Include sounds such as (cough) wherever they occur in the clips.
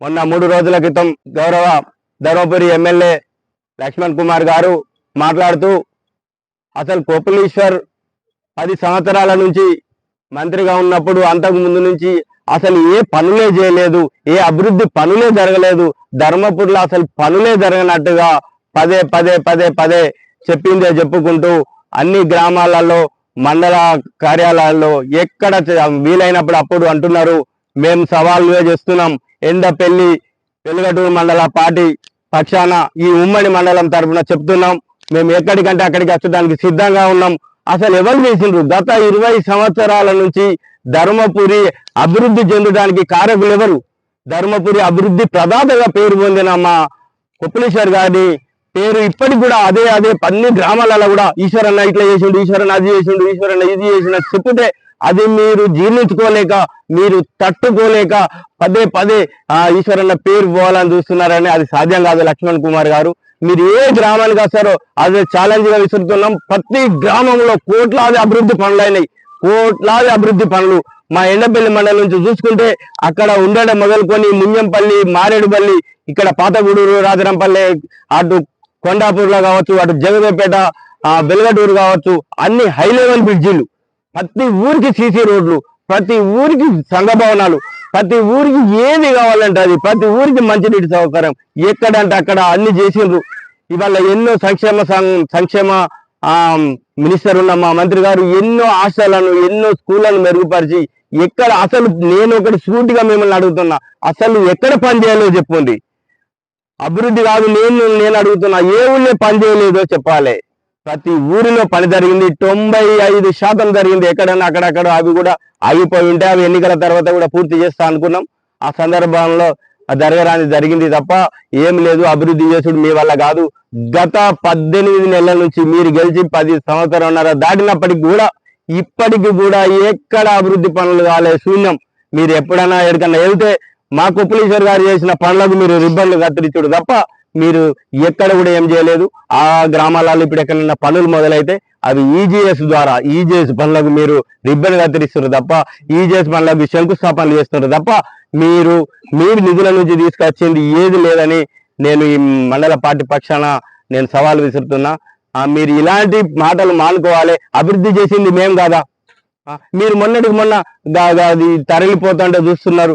మొన్న మూడు రోజుల క్రితం గౌరవ ధర్మపురి ఎమ్మెల్యే లక్ష్మణ్ కుమార్ గారు మాట్లాడుతూ అసలు కోపులీశ్వర్ పది సంవత్సరాల నుంచి మంత్రిగా ఉన్నప్పుడు అంతకు ముందు నుంచి అసలు ఏ పనులే చేయలేదు ఏ అభివృద్ధి పనులే జరగలేదు ధర్మపురిలో అసలు పనులే జరగనట్టుగా పదే పదే పదే పదే చెప్పిందే చెప్పుకుంటూ అన్ని గ్రామాలలో మండల కార్యాలయాల్లో ఎక్కడ వీలైనప్పుడు అప్పుడు అంటున్నారు మేము సవాళ్ళే చేస్తున్నాం ఎండపల్లి వెలుగటూరు మండల పార్టీ పక్షాన ఈ ఉమ్మడి మండలం తరఫున చెప్తున్నాం మేము ఎక్కడికంటే అక్కడికి వచ్చడానికి సిద్ధంగా ఉన్నాం అసలు ఎవరు చేసిండ్రు? గత ఇరవై సంవత్సరాల నుంచి ధర్మపురి అభివృద్ధి చెందడానికి కారకులు ఎవరు? ధర్మపురి అభివృద్ధి ప్రదాతగా పేరు పొందిన మా కొప్పలేశ్వర్ గారి పేరు ఇప్పటికి కూడా అదే అదే అన్ని గ్రామాలలో కూడా ఈశ్వరన్న ఇట్లా చేసిండు ఈశ్వరన్న అది చేసిండు ఈశ్వరన్న ఇది చేసిన చెప్తే అది మీరు జీర్ణించుకోలేక మీరు తట్టుకోలేక పదే పదే ఈశ్వరన్న పేరు పోవాలని చూస్తున్నారని అది సాధ్యం కాదు లక్ష్మణ్ కుమార్ గారు. మీరు ఏ గ్రామానికి వస్తారో అది ఛాలెంజ్గా విసురుతున్నాం. ప్రతి గ్రామంలో కోట్లాది అభివృద్ధి పనులు అయినాయి. కోట్లాది అభివృద్ధి పనులు. మా ఎండపల్లి మండలం నుంచి చూసుకుంటే అక్కడ ఉండడం మొదలుకొని ముంజంపల్లి మారేడుపల్లి ఇక్కడ పాతగూడూరు రాజరంపల్లి అటు కొండాపూర్లో కావచ్చు అటు జగదేపేట ఆ కావచ్చు అన్ని హై లెవెల్ బ్రిడ్జిలు. ప్రతి ఊరికి సీసీ రోడ్లు. ప్రతి ఊరికి సంఘ భవనాలు ప్రతి ఊరికి ఏది కావాలంటే అది ప్రతి ఊరికి మంచినీటి సౌకర్యం. ఎక్కడంటే అక్కడ అన్ని చేసిండ్రు. ఇవాళ ఎన్నో సంక్షేమ సం- సంక్షేమ మినిస్టర్ ఉన్న మా మంత్రి గారు ఎన్నో ఆశలను ఎన్నో స్కూళ్ళను మెరుగుపరిచి ఎక్కడ అసలు నేను ఒకటి సూటిగా మిమ్మల్ని అడుగుతున్నా అసలు ఎక్కడ పని చేయాలో చెప్పుంది. అభివృద్ధి కాదు నేను నేను అడుగుతున్నా ఏ ఊళ్ళో పని చేయలేదో చెప్పాలి. ప్రతి ఊరిలో పని జరిగింది. తొంభై ఐదు శాతం జరిగింది. ఎక్కడన్నా అక్కడక్కడ అవి కూడా ఆగిపోయి ఉంటే అవి ఎన్నికల తర్వాత కూడా పూర్తి చేస్తా అనుకున్నాం. ఆ సందర్భంలో ఆ జరగరాని జరిగింది తప్ప ఏం లేదు. అభివృద్ధి చేసుడు మీ వల్ల కాదు. గత పద్దెనిమిది నెలల నుంచి మీరు గెలిచి పది సంవత్సరంన్నర దాటినప్పటికి కూడా ఇప్పటికి కూడా ఎక్కడ అభివృద్ధి పనులు కాలే శూన్యం. మీరు ఎప్పుడైనా ఎక్కడికన్నా వెళ్తే మా కుప్పలేశ్వర్ గారు చేసిన పనులకు మీరు రిబ్బన్లు కత్తిరించుడు తప్ప మీరు ఎక్కడ కూడా ఏం చేయలేదు. ఆ గ్రామాలలో ఇప్పుడు ఎక్కడైనా పనులు మొదలైతే అవి ఈజీఎస్ ద్వారా ఈజీఎస్ పనులకు మీరు రిబ్బన్ కత్తిరిస్తున్నారు తప్ప ఈజీఎస్ పనులకు శంకుస్థాపనలు చేస్తున్నారు తప్ప మీరు మీరు నిధుల నుంచి తీసుకొచ్చింది ఏది లేదని నేను ఈ మండల పార్టీ పక్షాన నేను సవాల్ విసురుతున్నా. మీరు ఇలాంటి మాటలు మానుకోవాలి. అభివృద్ధి చేసింది మేం కాదా? మీరు మొన్నటికి మొన్న అది తరలిపోతుంటే చూస్తున్నారు.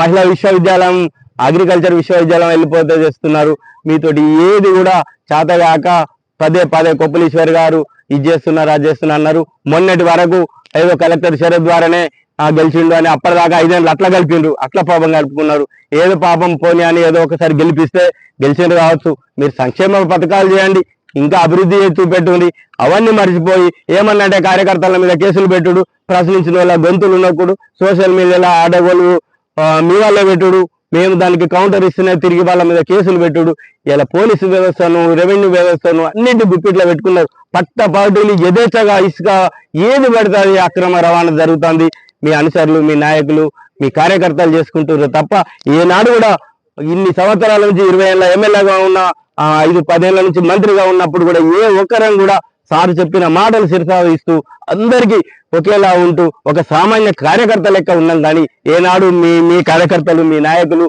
మహిళా విశ్వవిద్యాలయం అగ్రికల్చర్ విశ్వవిద్యాలయం వెళ్ళిపోతే చేస్తున్నారు. మీతోటి ఏది కూడా చేతగాక పదే పదే కొప్పలీశ్వర్ గారు ఇది చేస్తున్నారు అది చేస్తున్నారు అన్నారు. మొన్నటి వరకు ఏదో కలెక్టర్ శరత్ ద్వారానే గెలిచిండు అని అప్పటిదాకా ఐదేళ్ళు అట్లా గెలిపిండ్రు అట్లా పాపం గడుపుకున్నారు ఏదో పాపం పోనీ అని ఏదో ఒకసారి గెలిపిస్తే గెలిచిండ్రు కావచ్చు. మీరు సంక్షేమ పథకాలు చేయండి. ఇంకా అభివృద్ధి చూపెట్టుంది. అవన్నీ మర్చిపోయి ఏమన్నంటే కార్యకర్తల మీద కేసులు పెట్టుడు ప్రశ్నించిన వాళ్ళ గొంతులు ఉన్నప్పుడు సోషల్ మీడియాలో ఆడగోలు మీ వాళ్ళే పెట్టుడు. మేము దానికి కౌంటర్ ఇస్తున్నా తిరిగి వాళ్ళ మీద కేసులు పెట్టుడు. ఇలా పోలీసు వ్యవస్థను రెవెన్యూ వ్యవస్థను అన్నింటి గుప్పిట్లో పెట్టుకున్నారు. పట్ట పార్టీలు యథేచ్ఛగా ఇసుక ఏది పడుతుంది అక్రమ రవాణా జరుగుతుంది. మీ అనుసరులు మీ నాయకులు మీ కార్యకర్తలు చేసుకుంటున్నారు తప్ప ఏనాడు కూడా ఇన్ని సంవత్సరాల నుంచి ఇరవై ఏళ్ళ ఎమ్మెల్యేగా ఉన్న ఐదు పదేళ్ళ నుంచి మంత్రిగా ఉన్నప్పుడు కూడా ఏ ఒక్కరం కూడా సార్ చెప్పిన మాటలు శిరసావిస్తూ అందరికీ ఒకేలా ఉంటూ ఒక సామాన్య కార్యకర్త లెక్క ఉన్నాం కానీ ఏనాడు మీ మీ కార్యకర్తలు మీ నాయకులు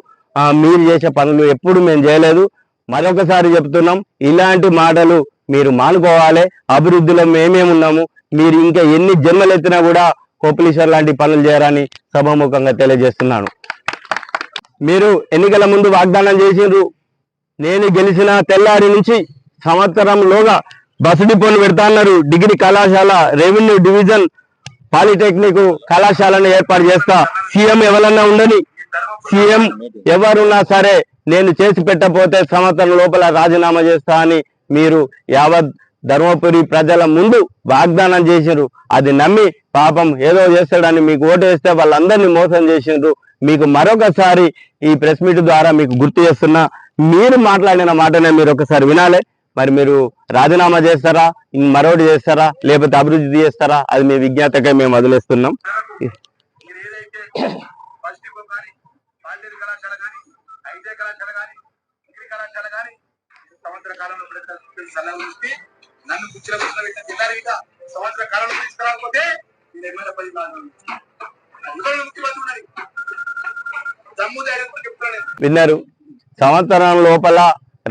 మీరు చేసే పనులు ఎప్పుడు మేము చేయలేదు. మరొకసారి చెప్తున్నాం ఇలాంటి మాటలు మీరు మానుకోవాలి. అభివృద్ధిలో మేమేమి ఉన్నాము మీరు ఇంకా ఎన్ని జన్మలు ఎత్తినా కూడా కోపలీశ్వర్ లాంటి పనులు చేయరని సభాముఖంగా తెలియజేస్తున్నాను. మీరు ఎన్నికల ముందు వాగ్దానం చేసిండ్రు. నేను గెలిచిన తెల్లారి నుంచి సంవత్సరంలోగా బస్ డిపోలు పెడతాన్నారు డిగ్రీ కళాశాల రెవెన్యూ డివిజన్ పాలిటెక్నిక్ కళాశాలను ఏర్పాటు చేస్తా. సీఎం ఎవరన్నా ఉండని సీఎం ఎవరున్నా సరే నేను చేసి పెట్టకపోతే సంవత్సరం లోపల రాజీనామా చేస్తా అని మీరు యావత్ ధర్మపురి ప్రజల ముందు వాగ్దానం చేసిండ్రు అది నమ్మి పాపం ఏదో చేస్తాడని మీకు ఓటు వేస్తే వాళ్ళందరినీ మోసం చేసిండ్రు మీకు మరొకసారి ఈ ప్రెస్ మీట్ ద్వారా మీకు గుర్తు చేస్తున్నా. మీరు మాట్లాడిన మాటనే మీరు ఒకసారి వినాలి. మరి మీరు రాజీనామా చేస్తారా? మరోటి చేస్తారా? లేకపోతే అభివృద్ధి చేస్తారా? అది మీ విజ్ఞాతకై మేము వదిలేస్తున్నాం. విన్నారు. సంవత్సరం లోపల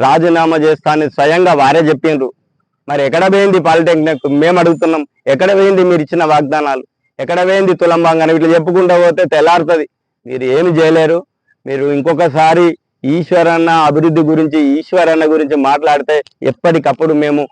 రాజీనామా చేస్తానని స్వయంగా వారే చెప్పిండ్రు. మరి ఎక్కడ పోయింది పాలిటెక్నిక్? మేము అడుగుతున్నాం ఎక్కడ పోయింది మీరు ఇచ్చిన వాగ్దానాలు? ఎక్కడ పోయింది అని ఇట్లా చెప్పుకుంటూ పోతే తెల్లారుతుంది. మీరు ఏమి చేయలేరు. మీరు ఇంకొకసారి ఈశ్వరన్న అభివృద్ధి గురించి ఈశ్వరన్న గురించి మాట్లాడితే ఎప్పటికప్పుడు మేము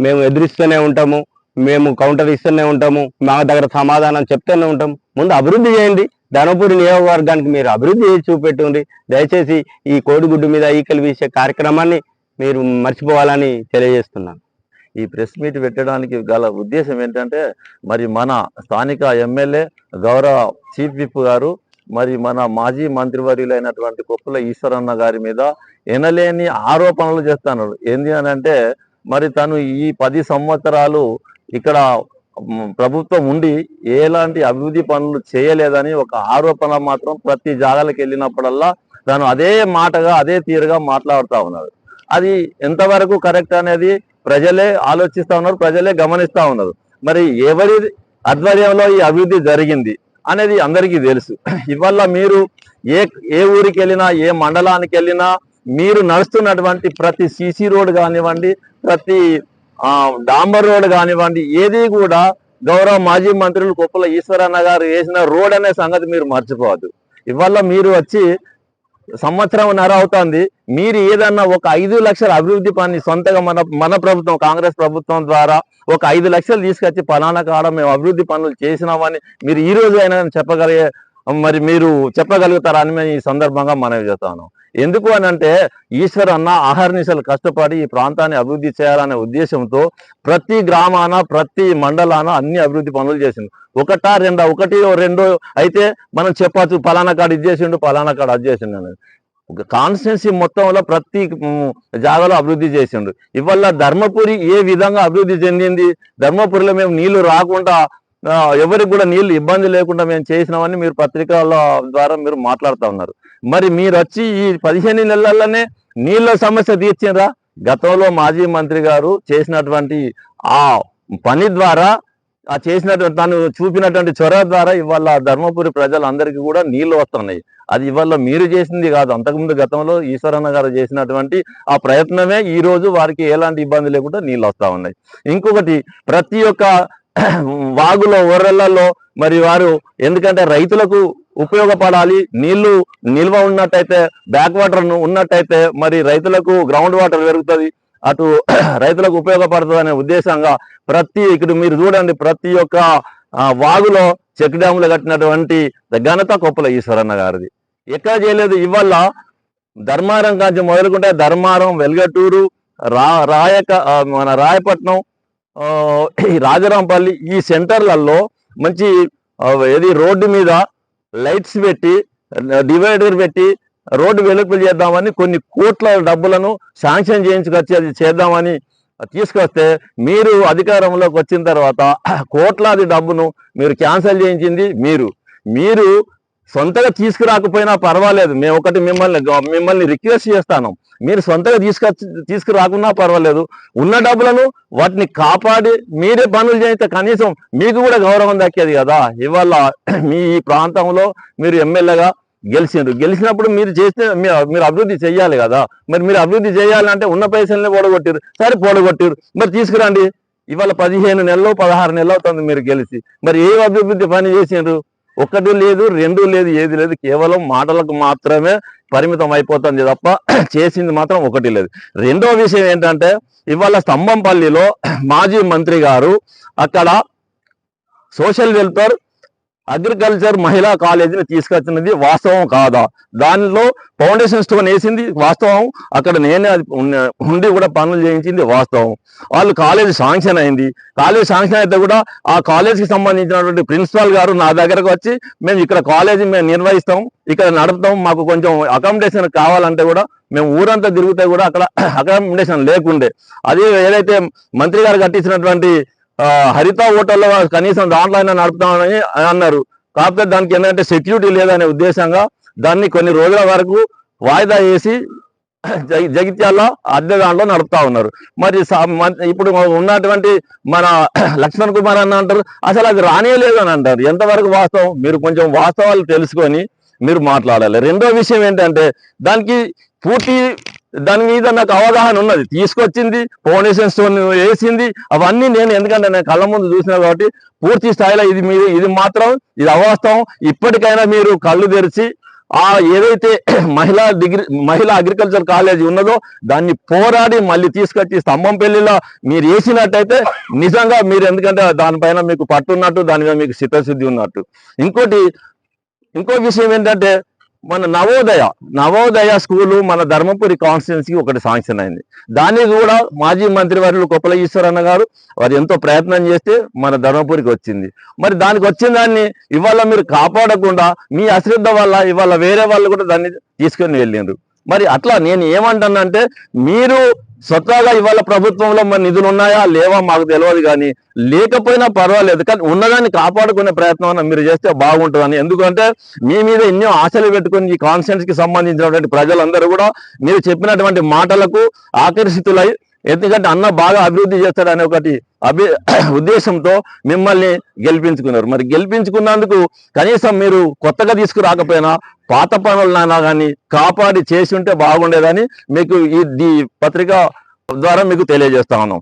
మేము ఎదురిస్తూనే ఉంటాము. మేము కౌంటర్ ఇస్తూనే ఉంటాము మా దగ్గర సమాధానం చెప్తూనే ఉంటాము. ముందు అభివృద్ధి చేయండి. ధనపూరి నియోజకవర్గానికి మీరు అభివృద్ధి చేసి చూపెట్టుండి. దయచేసి ఈ కోడిగుడ్డు మీద ఈకలు వీసే కార్యక్రమాన్ని మీరు మర్చిపోవాలని తెలియజేస్తున్నాను. ఈ ప్రెస్ మీట్ పెట్టడానికి గల ఉద్దేశం ఏంటంటే మరి మన స్థానిక ఎమ్మెల్యే గౌరవ చీఫ్ విప్ గారు మరి మన మాజీ మంత్రివర్యులైనటువంటి కొప్పుల ఈశ్వరన్న గారి మీద ఎనలేని ఆరోపణలు చేస్తున్నారు. ఏంది అని అంటే మరి తను ఈ పది సంవత్సరాలు ఇక్కడ ప్రభుత్వం ఉండి ఎలాంటి అభివృద్ధి పనులు చేయలేదని ఒక ఆరోపణ మాత్రం ప్రతి జాగాలకు వెళ్ళినప్పుడల్లా తను అదే మాటగా అదే తీరుగా మాట్లాడుతూ ఉన్నారు. అది ఎంతవరకు కరెక్ట్ అనేది ప్రజలే ఆలోచిస్తూ ఉన్నారు ప్రజలే గమనిస్తూ ఉన్నారు. మరి ఎవరి ఆధ్వర్యంలో ఈ అభివృద్ధి జరిగింది అనేది అందరికీ తెలుసు. ఇవల్ల మీరు ఏ ఏ ఊరికి వెళ్ళినా ఏ మండలానికి వెళ్ళినా మీరు నడుస్తున్నటువంటి ప్రతి సీసీ రోడ్ కానివ్వండి ప్రతి డాంబర్ రోడ్ కానివ్వండి ఏది కూడా గౌరవ మాజీ మంత్రులు కుప్పల ఈశ్వరన్న గారు వేసిన రోడ్ అనే సంగతి మీరు మర్చిపోవద్దు. ఇవాళ మీరు వచ్చి సంవత్సరంన్నర అవుతుంది మీరు ఏదన్నా ఒక ఐదు లక్షల అభివృద్ధి పని సొంతగా మన మన ప్రభుత్వం కాంగ్రెస్ ప్రభుత్వం ద్వారా ఒక ఐదు లక్షలు తీసుకొచ్చి పలానా కాడ మేము అభివృద్ధి పనులు చేసినామని మీరు ఈ రోజు అయినా చెప్పగలిగే మరి మీరు చెప్పగలుగుతారా అని మేము ఈ సందర్భంగా మనవి చేస్తాను. ఎందుకు అని అంటే ఈశ్వర్ అన్న ఆహర్నిశలు కష్టపడి ఈ ప్రాంతాన్ని అభివృద్ధి చేయాలనే ఉద్దేశంతో ప్రతి గ్రామాన ప్రతి మండలాన అన్ని అభివృద్ధి పనులు చేసింది ఒకటా రెండా ఒకటి రెండో అయితే మనం చెప్పచ్చు పలానా కాడ ఇది చేసిండు పలానా కాడ అది చేసిండు అని కాన్స్టిట్యున్సీ మొత్తంలో ప్రతి జాగాలో అభివృద్ధి చేసిండు. ఇవల్ల ధర్మపురి ఏ విధంగా అభివృద్ధి చెందింది? ధర్మపురిలో మేము నీళ్ళు రాకుండా ఎవరికి కూడా నీళ్ళు ఇబ్బంది లేకుండా మేము చేసినామని మీరు పత్రికల ద్వారా మీరు మాట్లాడుతూ ఉన్నారు. మరి మీరు వచ్చి ఈ పదిహేను నెలల్లోనే నీళ్ళ సమస్య తీర్చిండ్రా గతంలో మాజీ మంత్రి గారు చేసినటువంటి ఆ పని ద్వారా ఆ చేసినటువంటి తను చూపినటువంటి చొరవ ద్వారా ఇవాళ ధర్మపురి ప్రజలందరికీ కూడా నీళ్ళు వస్తున్నాయి. అది ఇవాళ మీరు చేసింది కాదు. అంతకుముందు గతంలో ఈశ్వరన్న గారు చేసినటువంటి ఆ ప్రయత్నమే ఈ రోజు వారికి ఎలాంటి ఇబ్బంది లేకుండా నీళ్ళు వస్తా ఉన్నాయి. ఇంకొకటి ప్రతి ఒక్క (clears throat) వాగులో ఓర్రెళ్ళలో మరి వారు ఎందుకంటే రైతులకు ఉపయోగపడాలి నీళ్ళు నిల్వ ఉన్నట్టయితే బ్యాక్ వాటర్ ఉన్నట్టయితే మరి రైతులకు గ్రౌండ్ వాటర్ పెరుగుతుంది అటు (clears throat) రైతులకు ఉపయోగపడుతుంది అనే ఉద్దేశంగా ప్రతి ఇక్కడ మీరు చూడండి ప్రతి ఒక్క వాగులో చెక్ డ్యాములు కట్టినటువంటి ఘనత కొప్పల ఈశ్వరన్న గారిది. ఎక్కడ చేయలేదు ఇవల్ల ధర్మారం కాంచి మొదలుకుంటే ధర్మారం వెల్గటూరు రా రాయక మన రాయపట్నం ఈ రాజరాంపల్లి ఈ సెంటర్లలో మంచి ఏది రోడ్డు మీద లైట్స్ పెట్టి డివైడర్ పెట్టి రోడ్డు వెలుపులు చేద్దామని కొన్ని కోట్ల డబ్బులను శాంక్షన్ చేయించుకొచ్చి అది చేద్దామని తీసుకొస్తే మీరు అధికారంలోకి వచ్చిన తర్వాత కోట్లాది డబ్బును మీరు క్యాన్సిల్ చేయించింది మీరు. మీరు సొంతగా తీసుకురాకపోయినా పర్వాలేదు. మేము ఒకటి మిమ్మల్ని మిమ్మల్ని రిక్వెస్ట్ చేస్తాను. మీరు సొంతగా తీసుకొచ్చి తీసుకురాకున్నా పర్వాలేదు. ఉన్న డబ్బులను వాటిని కాపాడి మీరే పనులు చేస్తే కనీసం మీకు కూడా గౌరవం దక్కేది కదా. ఇవాళ (clears throat) మీ ఈ ప్రాంతంలో మీరు ఎమ్మెల్యేగా గెలిచిండ్రు. గెలిచినప్పుడు మీరు చేస్తే మీరు అభివృద్ధి చేయాలి కదా. మరి మీరు అభివృద్ధి చేయాలంటే ఉన్న పైసల్ని పొడగొట్టారు సరే పొడగొట్టారు మరి తీసుకురండి. ఇవాళ పదిహేను నెలలో పదహారు నెలలు అవుతుంది మీరు గెలిచి. మరి ఏ అభివృద్ధి పని చేసిండ్రు? ఒకటి లేదు రెండు లేదు ఏది లేదు కేవలం మాటలకు మాత్రమే పరిమితం అయిపోతుంది తప్ప (clears throat) చేసింది మాత్రం ఒకటి లేదు. రెండో విషయం ఏంటంటే ఇవాళ స్తంభంపల్లిలో మాజీ మంత్రి గారు అక్కడ సోషల్ వెల్ఫేర్ అగ్రికల్చర్ మహిళా కాలేజీని తీసుకొచ్చినది వాస్తవం కాదా? దానిలో ఫౌండేషన్ స్టోన్ వేసింది వాస్తవం. అక్కడ నేనే అది ఉండి కూడా పనులు చేయించింది వాస్తవం. వాళ్ళు కాలేజీ శాంక్షన్ అయింది. కాలేజీ శాంక్షన్ అయితే కూడా ఆ కాలేజీకి సంబంధించినటువంటి ప్రిన్సిపాల్ గారు నా దగ్గరకు వచ్చి మేము ఇక్కడ కాలేజీ మేము నిర్వహిస్తాం ఇక్కడ నడుపుతాం మాకు కొంచెం అకామిడేషన్ కావాలంటే కూడా మేము ఊరంతా తిరుగుతాయి కూడా అక్కడ (clears throat) అకామిడేషన్ లేకుండే. అదే ఏదైతే మంత్రి గారు కట్టించినటువంటి హరిత హోటల్లో కనీసం దాంట్లో అయినా నడుపుతామని అన్నారు. కాకపోతే దానికి ఏంటంటే సెక్యూరిటీ లేదనే ఉద్దేశంగా దాన్ని కొన్ని రోజుల వరకు వాయిదా వేసి జగి- జగిత్యాల అద్దె దాంట్లో నడుపుతా ఉన్నారు. మరి ఇప్పుడు ఉన్నటువంటి మన (clears throat) లక్ష్మణ్ కుమార్ అన్న అంటారు. అసలు అది రానియలేదు అని అంటారు. ఎంతవరకు వాస్తవం? మీరు కొంచెం వాస్తవాలు తెలుసుకొని మీరు మాట్లాడాలి. రెండో విషయం ఏంటంటే దానికి పూర్తి దాని మీద నాకు అవగాహన ఉన్నది. తీసుకొచ్చింది ఫౌండేషన్ స్టోన్ వేసింది. అవన్నీ నేను ఎందుకంటే నేను కళ్ళ ముందు చూసిన కాబట్టి పూర్తి స్థాయిలో ఇది మీద ఇది మాత్రం ఇది అవాస్తవం. ఇప్పటికైనా మీరు కళ్ళు తెరిచి ఆ ఏదైతే (clears throat) మహిళా డిగ్రీ మహిళా అగ్రికల్చర్ కాలేజీ ఉన్నదో దాన్ని పోరాడి మళ్ళీ తీసుకొచ్చి స్తంభం పెళ్ళిలో మీరు వేసినట్టయితే నిజంగా మీరు ఎందుకంటే దానిపైన మీకు పట్టున్నట్టు దాని మీద మీకు చిత్తశుద్ధి ఉన్నట్టు. ఇంకోటి ఇంకో విషయం ఏంటంటే మన నవోదయ నవోదయ స్కూలు మన ధర్మపురి కాన్స్టిట్యున్సీకి ఒకటి శాంక్షన్ అయింది. దాన్ని కూడా మాజీ మంత్రివర్యులు కొప్పల ఈశ్వరన్న గారు వారు ఎంతో ప్రయత్నం చేస్తే మన ధర్మపురికి వచ్చింది. మరి దానికి వచ్చిన దాన్ని ఇవాళ మీరు కాపాడకుండా మీ అశ్రద్ధ వల్ల ఇవాళ వేరే వాళ్ళు కూడా దాన్ని తీసుకొని వెళ్ళిండ్రు. మరి అట్లా నేను ఏమంటానంటే మీరు స్వతహాగా ఇవాళ ప్రభుత్వంలో మరి నిధులు ఉన్నాయా? లేవా? మాకు తెలియదు కానీ లేకపోయినా పర్వాలేదు. కానీ ఉన్నదాన్ని కాపాడుకునే ప్రయత్నం అన్న మీరు చేస్తే బాగుంటుందని. ఎందుకంటే మీ మీద ఎన్నో ఆశలు పెట్టుకుని ఈ కాన్స్టిట్యూన్స్కి సంబంధించినటువంటి ప్రజలందరూ కూడా మీరు చెప్పినటువంటి మాటలకు ఆకర్షితులై ఎందుకంటే అన్న బాగా అభివృద్ధి చేస్తాడనే ఒకటి అభి (clears throat) ఉద్దేశంతో మిమ్మల్ని గెలిపించుకున్నారు. మరి గెలిపించుకున్నందుకు కనీసం మీరు కొత్తగా తీసుకురాకపోయినా పాత పనులైనా కానీ కాపాడి చేసి ఉంటే బాగుండేదని మీకు ఈ పత్రిక ద్వారా మీకు తెలియజేస్తా ఉన్నాం.